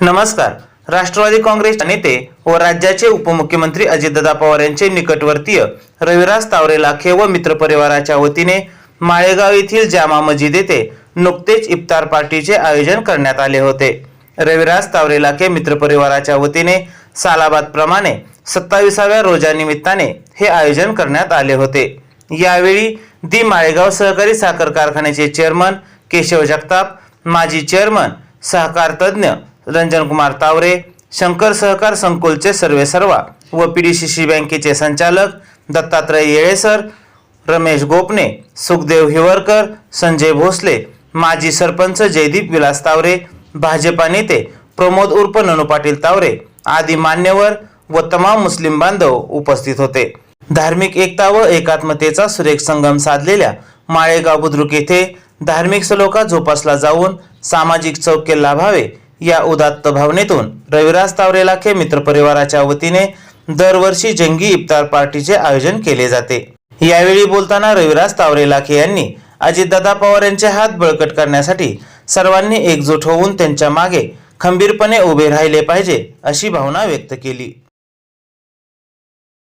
नमस्कार. राष्ट्रवादी काँग्रेस नेते व राज्याचे उपमुख्यमंत्री अजितदादा पवार यांचे निकटवर्तीय रविराज तावरे लाखे व मित्रपरिवाराच्या वतीने माळेगाव येथील जामा मस्जिद येथे नुकतेच इफ्तार पार्टीचे आयोजन करण्यात आले होते. रविराज तावरे लाखे मित्रपरिवाराच्या वतीने सालाबाद प्रमाणे सत्ताविसाव्या रोजानिमित्ताने हे आयोजन करण्यात आले होते. यावेळी दी माळेगाव सहकारी साखर कारखान्याचे चेअरमन केशव जगताप माजी चेअरमन सहकार तज्ज्ञ रंजनकुमार तावरे शंकर सहकार संकुलचे सर्वेसर्वा व पी डी सी सी बँकेचे संचालक दत्तात्रय येळेसर रमेश गोपने सुखदेव हिवरकर संजय भोसले माजी सरपंच जयदीप विलास तावरे भाजपा नेते प्रमोद उर्फ ननू पाटील तावरे आदी मान्यवर व तमाम मुस्लिम बांधव उपस्थित होते. धार्मिक एकता व एकात्मतेचा सुरेख संगम साधलेल्या माळेगाव बुद्रुक येथे धार्मिक सलोखा जोपासला जाऊन सामाजिक चौके लाभावे या उदात्त भावनेतून रविराज तावरे लाखे मित्रपरिवाराच्या वतीने दरवर्षी जंगी इफ्तार पार्टीचे आयोजन केले जाते. यावेळी बोलताना रविराज तावरे लाखे यांनी अजितदादा पवार यांचे हात बळकट करण्यासाठी सर्वांनी एकजूट होऊन त्यांच्या मागे खंबीरपणे उभे राहिले पाहिजे अशी भावना व्यक्त केली.